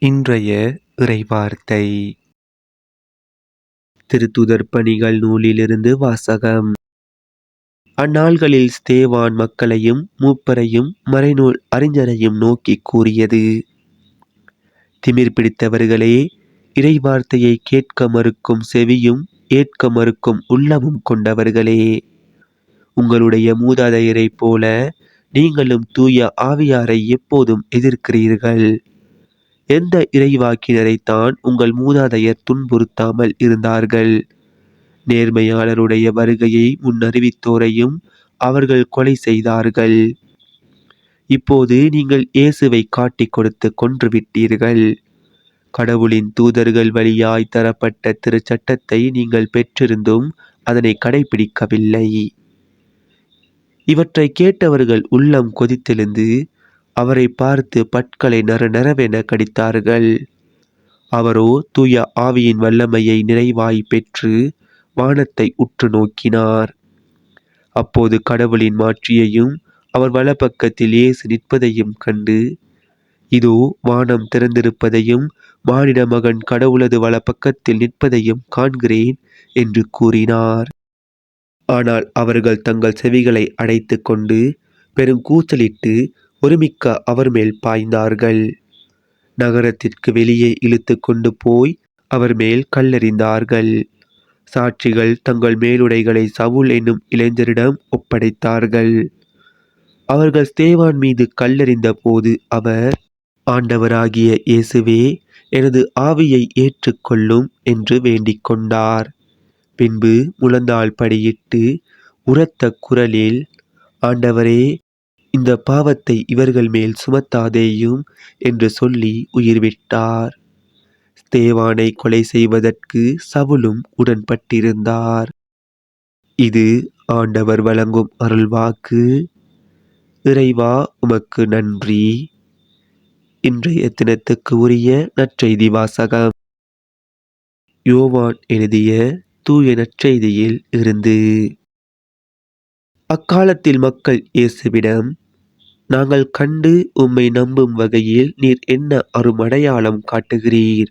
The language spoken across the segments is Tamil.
இன்றைய இறைவார்த்தை. திருத்துதர் பணிகள் நூலிலிருந்து வாசகம். அந்நாள்களில் ஸ்தேவான் மக்களையும் மூப்பரையும் மறைநூல் அறிஞரையும் நோக்கி கூறியது. திமிர் பிடித்தவர்களே இறைவார்த்தையை கேட்க மறுக்கும் செவியும் ஏற்க மறுக்கும் உள்ளமும் கொண்டவர்களே. உங்களுடைய மூதாதையரைப் போல நீங்களும் தூய ஆவியாரை எப்போதும் எதிர்க்கிறீர்கள். எந்த இறைவாக்கினரைத்தான் உங்கள் மூதாதையர் துன்புறுத்தாமல் இருந்தார்கள்? நேர்மையாளருடைய வருகையை முன்னறிவித்தோரையும் அவர்கள் கொலை செய்தார்கள். இப்போது நீங்கள் இயேசுவை காட்டிக் கொடுத்து கொன்றுவிட்டீர்கள் கடவுளின் தூதர்கள் வழியாய் தரப்பட்ட திருச்சட்டத்தை நீங்கள் பெற்றிருந்தும் அதனை கடைபிடிக்கவில்லை. இவற்றை கேட்டவர்கள் உள்ளம் கொதித்தெழுந்து அவரை பார்த்து பற்களை நர நரவென கடித்தார்கள். அவரோ தூய ஆவியின் வல்லமையை நிறைவாய் பெற்று வானத்தை உற்று நோக்கினார். அப்போது கடவுளின் மாட்சியையும் அவர் வலப்பக்கத்தில் இயேசு நிற்பதையும் கண்டு இதோ வானம் திறந்திருப்பதையும் மானிட மகன் கடவுளது வலப்பக்கத்தில் நிற்பதையும் காண்கிறேன் என்று கூறினார். ஆனால் அவர்கள் தங்கள் செவிகளை அடைத்து கொண்டு பெருங்கூச்சலிட்டு ஒருமிக்க அவர் மேல் பாய்ந்தார்கள். நகரத்திற்கு வெளியே இழுத்து கொண்டு போய் அவர் மேல் கல்லெறிந்தார்கள். சாட்சிகள் தங்கள் மேலுடைகளை சவுல் என்னும் இளைஞரிடம் ஒப்படைத்தார்கள். அவர்கள் ஸ்தேவான் மீது கல்லெறிந்த போது அவர் ஆண்டவராகிய இயேசுவே எனது ஆவியை ஏற்றுக்கொள்ளும் என்று வேண்டிக் கொண்டார். பின்பு முழந்தாள் படியிட்டு உரத்த குரலில் ஆண்டவரே இந்த பாவத்தை இவர்கள் மேல் சுமத்தாதேயும் என்று சொல்லி உயிர் விட்டார் ஸ்தேவானை கொலை செய்வதற்கு சவுலும் உடன்பட்டிருந்தார். இது ஆண்டவர் வழங்கும் அருள்வாக்கு. இறைவா உமக்கு நன்றி. இன்றைய தினத்துக்கு உரிய நற்செய்தி வாசகம். யோவான் எழுதிய தூய நற்செய்தியில் இருந்து அக்காலத்தில் மக்கள் இயேசுவிடம் நாங்கள் கண்டு உம்மை நம்பும் வகையில் நீர் என்ன அரும் அடையாளம் காட்டுகிறீர்?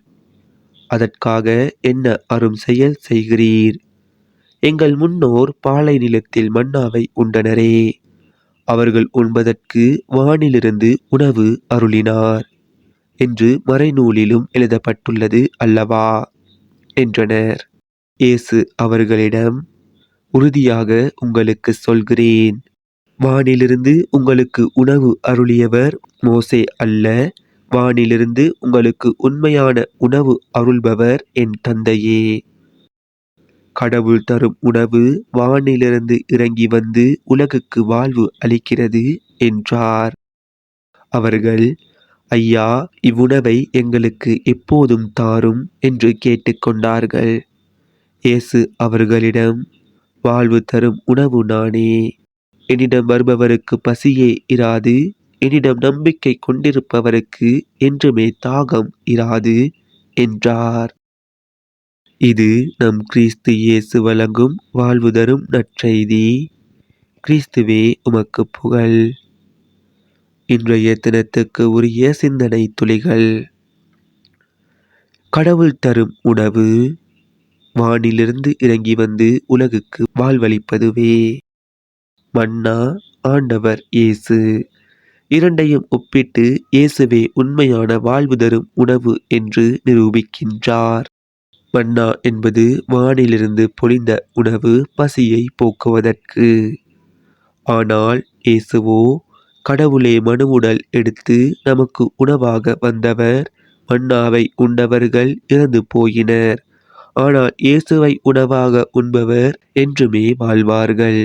அதற்காக என்ன அரும் செயல் செய்கிறீர்? எங்கள் முன்னோர் பாலை நிலத்தில் மன்னாவை உண்டனரே. அவர்கள் உண்பதற்கு வானிலிருந்து உணவு அருளினார் என்று மறைநூலிலும் எழுதப்பட்டுள்ளது அல்லவா? என்றனர். இயேசு அவர்களிடம் உறுதியாக உங்களுக்கு சொல்கிறேன். வானிலிருந்து உங்களுக்கு உணவு அருளியவர் மோசே அல்ல. வானிலிருந்து உங்களுக்கு உண்மையான உணவு அருள்பவர் என் தந்தையே. கடவுள் தரும் உணவு வானிலிருந்து இறங்கி வந்து உலகுக்கு வாழ்வு அளிக்கிறது என்றார். அவர்கள் ஐயா இவ்வுணவை எங்களுக்கு எப்போதும் தாரும் என்று கேட்டுக்கொண்டார்கள் இயேசு அவர்களிடம் வாழ்வு தரும் உணவு நானே. என்னிடம் வருபவருக்கு பசியே இராது என்னிடம் நம்பிக்கை கொண்டிருப்பவருக்கு என்றுமே தாகம் இராது என்றார். இது நம் கிறிஸ்து இயேசு வழங்கும் வாழ்வு தரும் நற்செய்தி. கிறிஸ்துவே உமக்கு புகழ். இன்றைய தினத்துக்கு உரிய சிந்தனை துளிகள். கடவுள் தரும் உணவு. வானிலிருந்து இறங்கி வந்து உலகுக்கு வாழ்வளிப்பதுவே. மன்னா ஆண்டவர் இயேசு. இரண்டையும் ஒப்பிட்டு இயேசுவே உண்மையான வாழ்வு தரும் உணவு என்று நிரூபிக்கின்றார். மன்னா என்பது வானிலிருந்து பொழிந்த உணவு பசியை போக்குவதற்கு. ஆனால் இயேசுவோ கடவுளே மனுவுடல் எடுத்து நமக்கு உணவாக வந்தவர் மன்னாவை உண்டவர்கள் இறந்து போயினர். ஆனால் இயேசுவை உணவாக உண்பவர் என்றுமே வாழ்வார்கள்.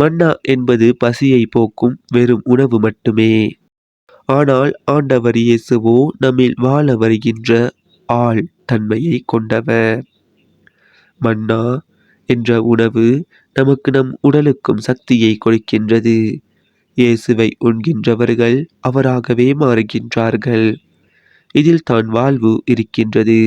மன்னா என்பது பசியை போக்கும் வெறும் உணவு மட்டுமே. ஆனால் ஆண்டவர் இயேசுவோ நம்மில் வாழ வருகின்ற ஆள் தன்மையை கொண்டவர். மன்னா என்ற உணவு நமக்கு நம் உடலுக்கும் சக்தியை கொடுக்கின்றது. இயேசுவை உண்கின்றவர்கள் அவராகவே மாறுகின்றார்கள். இதில் தான் வாழ்வு இருக்கின்றது.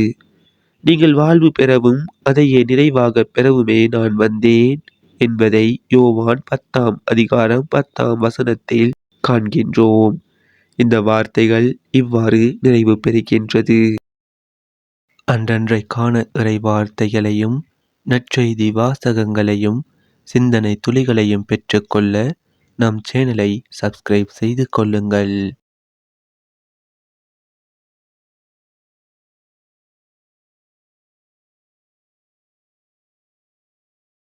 நீங்கள் வாழ்வு பெறவும் அதையே நிறைவாக பெறவுமே நான் வந்தேன். என்பதை யோவான் பத்தாம் அதிகாரம் பத்தாம் வசனத்தில் காண்கின்றோம். இந்த வார்த்தைகள் இவ்வாறு நிறைவு பெறுகின்றது. அன்றன்றைக்கான இறை வார்த்தைகளையும் நற்செய்தி வாசகங்களையும் சிந்தனை துளிகளையும் பெற்றுக்கொள்ள நம் சேனலை சப்ஸ்கிரைப் செய்து கொள்ளுங்கள்.